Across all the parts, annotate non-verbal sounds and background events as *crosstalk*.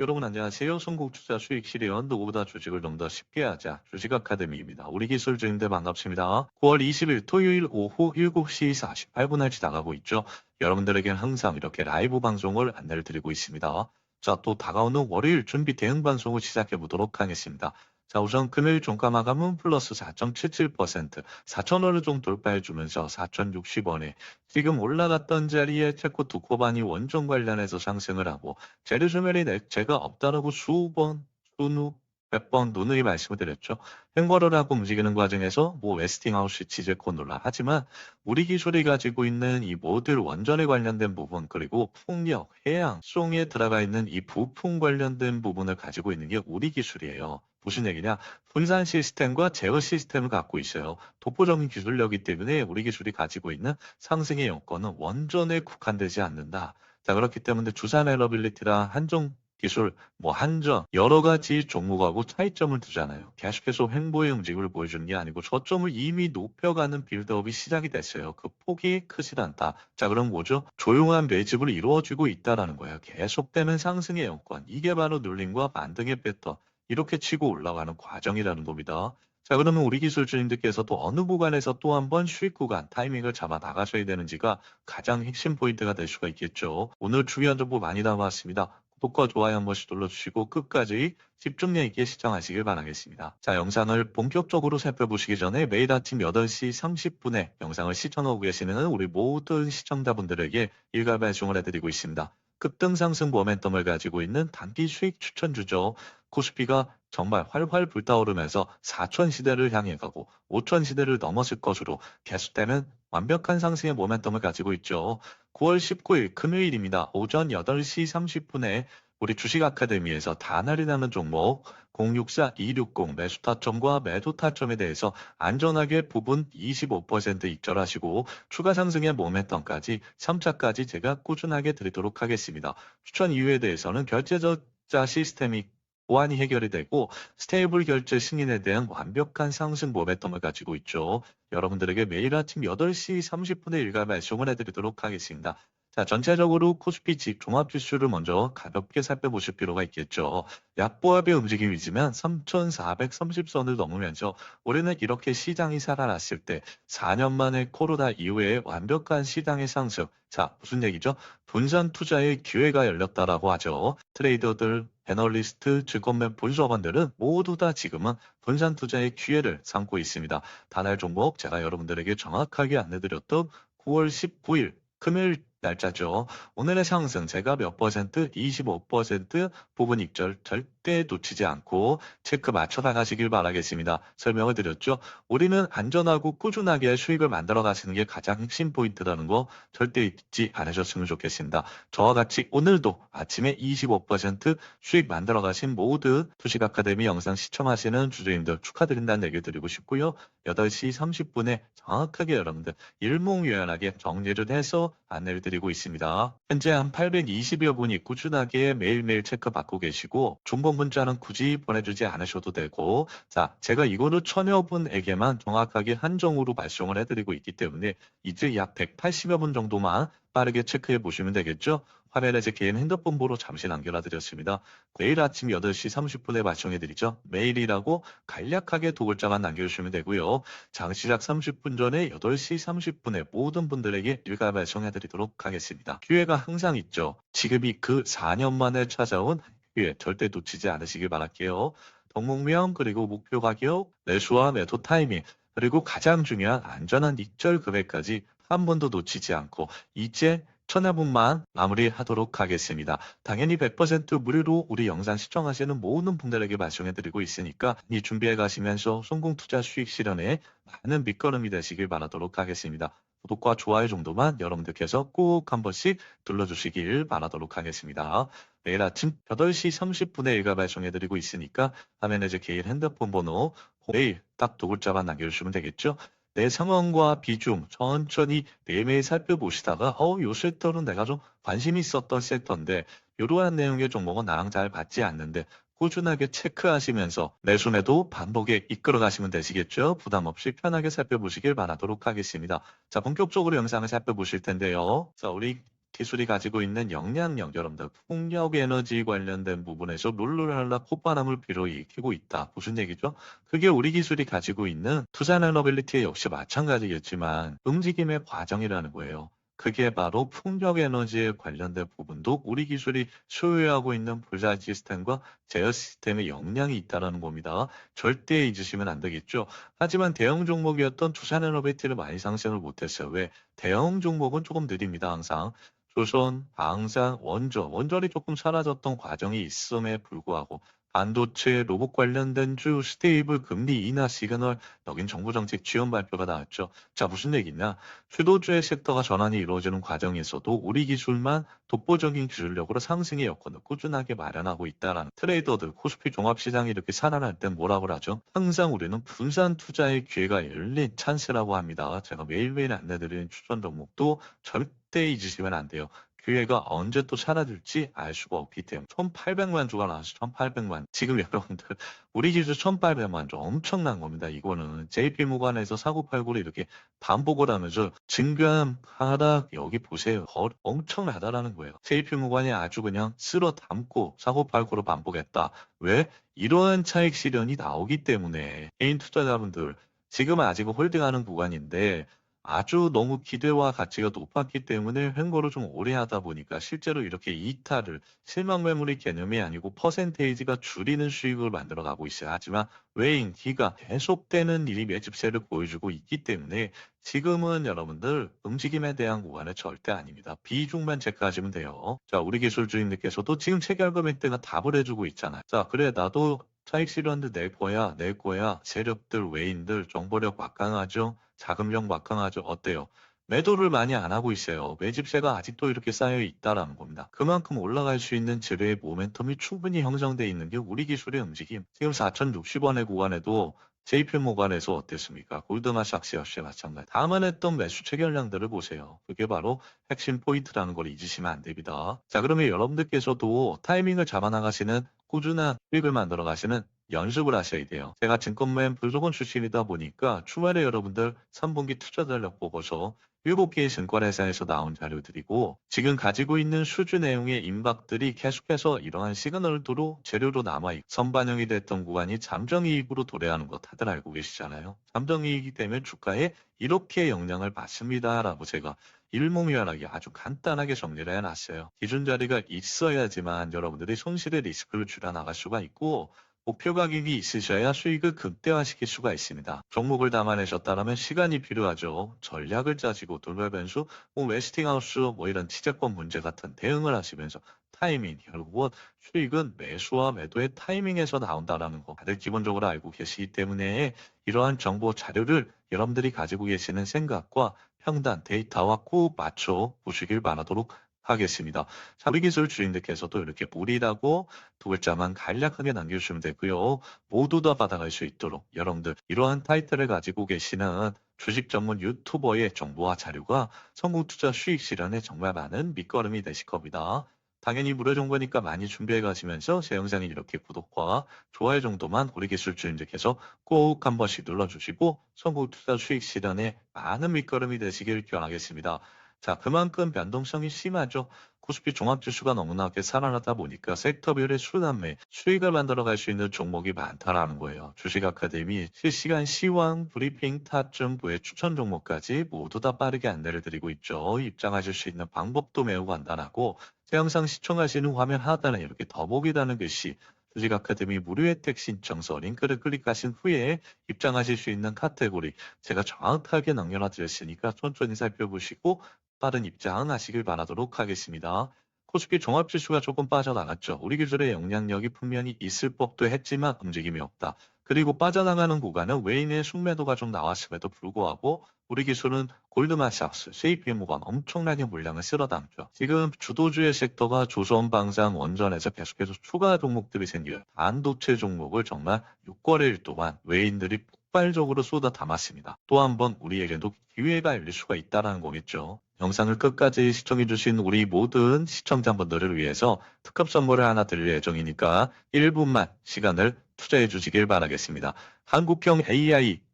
여러분 안녕하세요. 성공투자 수익 실현 누구보다 주식을 좀 더 쉽게 하자 주식 아카데미입니다. 우리 기술주인들 반갑습니다. 9월 20일 토요일 오후 7시 48분을 지나가고 있죠. 여러분들에겐 항상 이렇게 라이브 방송을 안내를 드리고 있습니다. 자, 또 다가오는 월요일 준비 대응 방송을 시작해 보도록 하겠습니다. 자, 우선 금요일 종가 마감은 플러스 4.77%, 4,000원을 좀 돌파해 주면서 4,060원에 지금 올라갔던 자리에 체코 두코반이 원전 관련해서 상승을 하고 제르주멜이 액체가 없다라고 수번, 수누, 몇 번 누누이 말씀을 드렸죠. 횡보를 하고 움직이는 과정에서 뭐 웨스팅하우스, 치제코 놀라 하지만 우리 기술이 가지고 있는 이 모듈 원전에 관련된 부분 그리고 풍력, 해양, 송에 들어가 있는 이 부품 관련된 부분을 가지고 있는 게 우리 기술이에요. 무슨 얘기냐? 분산 시스템과 제어 시스템을 갖고 있어요. 독보적인 기술력이기 때문에 우리 기술이 가지고 있는 상승의 여건은 원전에 국한되지 않는다. 자, 그렇기 때문에 주산 에러빌리티랑 한종 기술, 뭐 한전 여러 가지 종목하고 차이점을 두잖아요. 계속해서 횡보의 움직임을 보여주는 게 아니고 저점을 이미 높여가는 빌드업이 시작이 됐어요. 그 폭이 크질 않다. 자, 그럼 뭐죠? 조용한 매집을 이루어지고 있다라는 거예요. 계속되는 상승의 여건. 이게 바로 눌림과 반등의 패턴. 이렇게 치고 올라가는 과정이라는 겁니다. 자, 그러면 우리 기술주님들께서도 어느 구간에서 또 한번 수익 구간 타이밍을 잡아 나가셔야 되는지가 가장 핵심 포인트가 될 수가 있겠죠. 오늘 중요한 정보 많이 담아왔습니다. 구독과 좋아요 한 번씩 눌러주시고 끝까지 집중력 있게 시청하시길 바라겠습니다. 자, 영상을 본격적으로 살펴보시기 전에 매일 아침 8시 30분에 영상을 시청하고 계시는 우리 모든 시청자분들에게 일괄 발송을 해드리고 있습니다. 급등 상승 모멘텀을 가지고 있는 단기 수익 추천주죠. 코스피가 정말 활활 불타오르면서 4천 시대를 향해 가고 5천 시대를 넘었을 것으로 계속되는 완벽한 상승의 모멘텀을 가지고 있죠. 9월 19일 금요일입니다. 오전 8시 30분에 우리 주식 아카데미에서 다날이 나는 종목 064260 매수 타점과 매도 타점에 대해서 안전하게 부분 25% 익절하시고 추가 상승의 모멘텀까지 3차까지 제가 꾸준하게 드리도록 하겠습니다. 추천 이유에 대해서는 결제자 시스템이 보안이 해결이 되고 스테이블 결제 승인에 대한 완벽한 상승 모멘텀을 가지고 있죠. 여러분들에게 매일 아침 8시 30분에 일괄 발송을 해드리도록 하겠습니다. 자, 전체적으로 코스피 집 종합 지수를 먼저 가볍게 살펴보실 필요가 있겠죠. 약보합의 움직임이지만 3,430선을 넘으면서 올해는 이렇게 시장이 살아났을 때 4년 만에 코로나 이후에 완벽한 시장의 상승. 자, 무슨 얘기죠? 분산 투자의 기회가 열렸다라고 하죠. 트레이더들, 애널리스트, 증권맨 분석원들은 모두 다 지금은 분산 투자의 기회를 삼고 있습니다. 단할 종목 제가 여러분들에게 정확하게 안내드렸던 9월 19일 금요일 날짜죠. 오늘의 상승 제가 몇 퍼센트, 25% 부분 익절 절 대 놓치지 않고 체크 맞춰 나가시길 바라겠습니다. 설명을 드렸죠. 우리는 안전하고 꾸준하게 수익을 만들어 가시는 게 가장 핵심 포인트라는 거 절대 잊지 않으셨으면 좋겠습니다. 저와 같이 오늘도 아침에 25% 수익 만들어 가신 모든 주식 아카데미 영상 시청하시는 주주님들 축하드린다는 얘기 드리고 싶고요. 8시 30분에 정확하게 여러분들 일목요연하게 정리를 해서 안내를 드리고 있습니다. 현재 한 820여 분이 꾸준하게 매일매일 체크 받고 계시고 중복 문자는 굳이 보내주지 않으셔도 되고 자 제가 이거를 천여 분에게만 정확하게 한정으로 발송을 해드리고 있기 때문에 이제 약 180여 분 정도만 빠르게 체크해 보시면 되겠죠. 화면에 제 개인 핸드폰 번호 잠시 남겨놔 드렸습니다. 내일 아침 8시 30분에 발송해 드리죠. 메일이라고 간략하게 두 글자만 남겨주시면 되고요. 장 시작 30분 전에 8시 30분에 모든 분들에게 일괄 발송해 드리도록 하겠습니다. 기회가 항상 있죠. 지금이 그 4년 만에 찾아온 기회 절대 놓치지 않으시길 바랄게요. 덕목명 그리고 목표 가격, 매수와 매도 타이밍 그리고 가장 중요한 안전한 익절 금액까지 한 번도 놓치지 않고 이제 천여분만 마무리하도록 하겠습니다. 당연히 100% 무료로 우리 영상 시청하시는 모든 분들에게 발송해드리고 있으니까 이 준비해 가시면서 성공 투자 수익 실현에 많은 밑거름이 되시길 바라도록 하겠습니다. 구독과 좋아요 정도만 여러분들께서 꼭 한 번씩 눌러주시길 바라도록 하겠습니다. 내일 아침 8시 30분에 일가 발송해드리고 있으니까 화면에 제 개인 핸드폰 번호 매일 딱 두 글자만 남겨주시면 되겠죠. 내 상황과 비중 천천히 매일매일 살펴보시다가 어, 요 섹터는 내가 좀 관심 있었던 섹터인데 이러한 내용의 종목은 나랑 잘 맞지 않는데 꾸준하게 체크하시면서 매수매도 반복에 이끌어 가시면 되시겠죠. 부담 없이 편하게 살펴보시길 바라도록 하겠습니다. 자, 본격적으로 영상을 살펴보실 텐데요. 자, 우리 기술이 가지고 있는 영향력, 여러분들 풍력 에너지 관련된 부분에서 룰루랄라 콧바람을 불어일으키고 있다. 무슨 얘기죠? 그게 우리 기술이 가지고 있는 투자 레너빌리티 역시 마찬가지겠지만 움직임의 과정이라는 거예요. 그게 바로 풍력 에너지에 관련된 부분도 우리 기술이 소유하고 있는 불사 시스템과 제어 시스템의 역량이 있다는 겁니다. 절대 잊으시면 안 되겠죠. 하지만 대형 종목이었던 투산 에너비티를 많이 상승을 못했어요. 왜? 대형 종목은 조금 느립니다. 항상. 조선, 방산, 원전, 원전이 조금 사라졌던 과정이 있음에 불구하고 반도체, 로봇 관련된 주 스테이블 금리 인하 시그널 여긴 정부 정책 지원 발표가 나왔죠. 자 무슨 얘기냐? 주도주의 섹터가 전환이 이루어지는 과정에서도 우리 기술만 독보적인 기술력으로 상승의 여건을 꾸준하게 마련하고 있다라는 트레이더들 코스피 종합시장이 이렇게 살아날 땐 뭐라고 하죠? 항상 우리는 분산 투자의 기회가 열린 찬스라고 합니다. 제가 매일매일 안내드리는 추천 종목도 절대 잊으시면 안 돼요. 기회가 언제 또 사라질지 알 수가 없기 때문에 1800만 주가 나와서 1800만 지금 *laughs* 여러분들 우리 기준 1800만 주 엄청난 겁니다. 이거는 JP 무관에서 사고팔고를 이렇게 반복을 하면서 증감 하락 여기 보세요. 거- 엄청나다라는 거예요. JP 무관이 아주 그냥 쓸어 담고 사고팔고로 반복했다. 왜? 이러한 차익 실현이 나오기 때문에 개인 투자자분들 지금은 아직 홀딩하는 구간인데 아주 너무 기대와 가치가 높았기 때문에 횡보를 좀 오래 하다 보니까 실제로 이렇게 이탈을 실망 매물의 개념이 아니고 퍼센테이지가 줄이는 수익을 만들어 가고 있어요. 하지만 외인기가 계속되는 일이 매집세를 보여주고 있기 때문에 지금은 여러분들 움직임에 대한 구간은 절대 아닙니다. 비중만 체크하시면 돼요. 자, 우리 기술주인들께서도 지금 체결 금액대가 답을 해주고 있잖아요. 자, 그래 나도 차익 실현도 낼 거야, 낼 거야. 세력들, 외인들, 정보력 막강하죠. 자금력 막강하죠. 어때요? 매도를 많이 안 하고 있어요. 매집세가 아직도 이렇게 쌓여 있다라는 겁니다. 그만큼 올라갈 수 있는 재료의 모멘텀이 충분히 형성돼 있는 게 우리 기술의 움직임. 지금 4,060원의 구간에도 JP 모간에서 어땠습니까? 골드마삭스 역시 마찬가지. 다만 했던 매수 체결량들을 보세요. 그게 바로 핵심 포인트라는 걸 잊으시면 안 됩니다. 자, 그러면 여러분들께서도 타이밍을 잡아나가시는 꾸준한 수익을 만들어 가시는 연습을 하셔야 돼요. 제가 증권맨 불조건 출신이다 보니까 주말에 여러분들 3분기 투자 전략 보고서 7개의 증권회사에서 나온 자료들이고 지금 가지고 있는 수주 내용의 임박들이 계속해서 이러한 시그널도로 재료로 남아있고 선반영이 됐던 구간이 잠정이익으로 도래하는 거 다들 알고 계시잖아요. 잠정이익이 되면 주가에 이렇게 영향을 받습니다 라고 제가 일목요연하게 아주 간단하게 정리를 해놨어요. 기준 자리가 있어야지만 여러분들이 손실의 리스크를 줄여나갈 수가 있고 목표 가격이 있으셔야 수익을 극대화시킬 수가 있습니다. 종목을 담아내셨다면 시간이 필요하죠. 전략을 짜시고 돌발 변수, 뭐 웨스팅하우스, 뭐 이런 취재권 문제 같은 대응을 하시면서 타이밍, 결국은 수익은 매수와 매도의 타이밍에서 나온다라는 거 다들 기본적으로 알고 계시기 때문에 이러한 정보 자료를 여러분들이 가지고 계시는 생각과 평단, 데이터와 꼭 맞춰 보시길 바라도록 하겠습니다. 자, 우리 기술 주인들께서도 이렇게 무리라고 두 글자만 간략하게 남겨주시면 되고요. 모두 다 받아갈 수 있도록 여러분들 이러한 타이틀을 가지고 계시는 주식 전문 유튜버의 정보와 자료가 성공 투자 수익 실현에 정말 많은 밑거름이 되실 겁니다. 당연히 무료 정보니까 많이 준비해 가시면서 제 영상이 이렇게 구독과 좋아요 정도만 우리 기술 주인들께서 꼭 한 번씩 눌러주시고 성공 투자 수익 실현에 많은 밑거름이 되시길 기원하겠습니다. 자, 그만큼 변동성이 심하죠. 코스피 종합지수가 너무나게 살아나다 보니까 섹터별의 수남매, 수익을 만들어갈 수 있는 종목이 많다라는 거예요. 주식 아카데미 실시간 시황 브리핑 타점부의 추천 종목까지 모두 다 빠르게 안내를 드리고 있죠. 입장하실 수 있는 방법도 매우 간단하고 제 영상 시청하시는 화면 하단에 이렇게 더보기라는 글씨 주식 아카데미 무료 혜택 신청서 링크를 클릭하신 후에 입장하실 수 있는 카테고리 제가 정확하게 남겨놔 드렸으니까 천천히 살펴보시고 빠른 입장하시길 바라도록 하겠습니다. 코스피 종합지수가 조금 빠져나갔죠. 우리 기술의 영향력이 분명히 있을 법도 했지만 움직임이 없다. 그리고 빠져나가는 구간은 외인의 숙매도가 좀 나왔음에도 불구하고 우리 기술은 골드만삭스, JPM가 엄청나게 물량을 쓸어 담죠. 지금 주도주의 섹터가 조선, 방산, 원전에서 계속해서 추가 종목들이 생겨요. 반도체 종목을 정말 6거래일 동안 외인들이 폭발적으로 쏟아 담았습니다. 또 한 번 우리에게도 기회가 열릴 수가 있다는 거겠죠. 영상을 끝까지 시청해주신 우리 모든 시청자분들을 위해서 특급 선물을 하나 드릴 예정이니까 1분만 시간을 투자해 주시길 바라겠습니다. 한국형 AI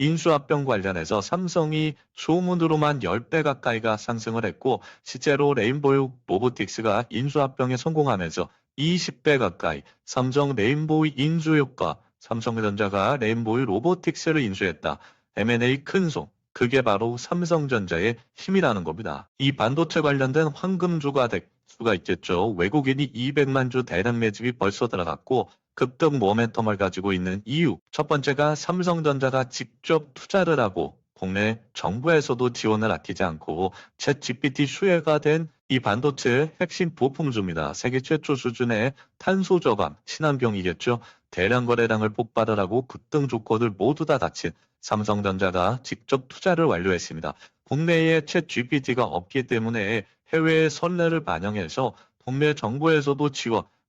인수합병 관련해서 삼성이 소문으로만 10배 가까이가 상승을 했고 실제로 레인보우 로보틱스가 인수합병에 성공하면서 20배 가까이 삼성 레인보우 인수 효과 삼성전자가 레인보우 로보틱스를 인수했다. M&A 큰손 그게 바로 삼성전자의 힘이라는 겁니다. 이 반도체 관련된 황금주가 될 수가 있겠죠. 외국인이 200만 주 대량 매집이 벌써 들어갔고 급등 모멘텀을 가지고 있는 이유. 첫 번째가 삼성전자가 직접 투자를 하고 국내 정부에서도 지원을 아끼지 않고 챗 GPT 수혜가 된 이 반도체 핵심 부품주입니다. 세계 최초 수준의 탄소 저감, 친환경이겠죠. 대량 거래량을 폭발하라고 급등 조건을 모두 다 갖춘 삼성전자가 직접 투자를 완료했습니다. 국내에 챗 GPT가 없기 때문에 해외의 선례를 반영해서 국내 정부에서도 지원,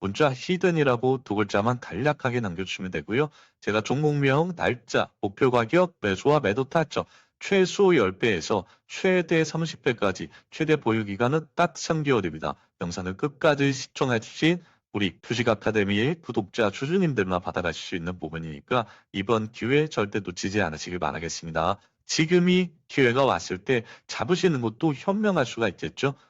문자 히든이라고 두 글자만 간략하게 남겨주시면 되고요. 제가 종목명, 날짜, 목표 가격, 매수와 매도 타점, 최소 10배에서 최대 30배까지 최대 보유 기간은 딱 3개월입니다. 영상을 끝까지 시청해 주신 우리 주식 아카데미의 구독자 주주님들만 받아가실 수 있는 부분이니까 이번 기회 절대 놓치지 않으시길 바라겠습니다. 지금이 기회가 왔을 때 잡으시는 것도 현명할 수가 있겠죠.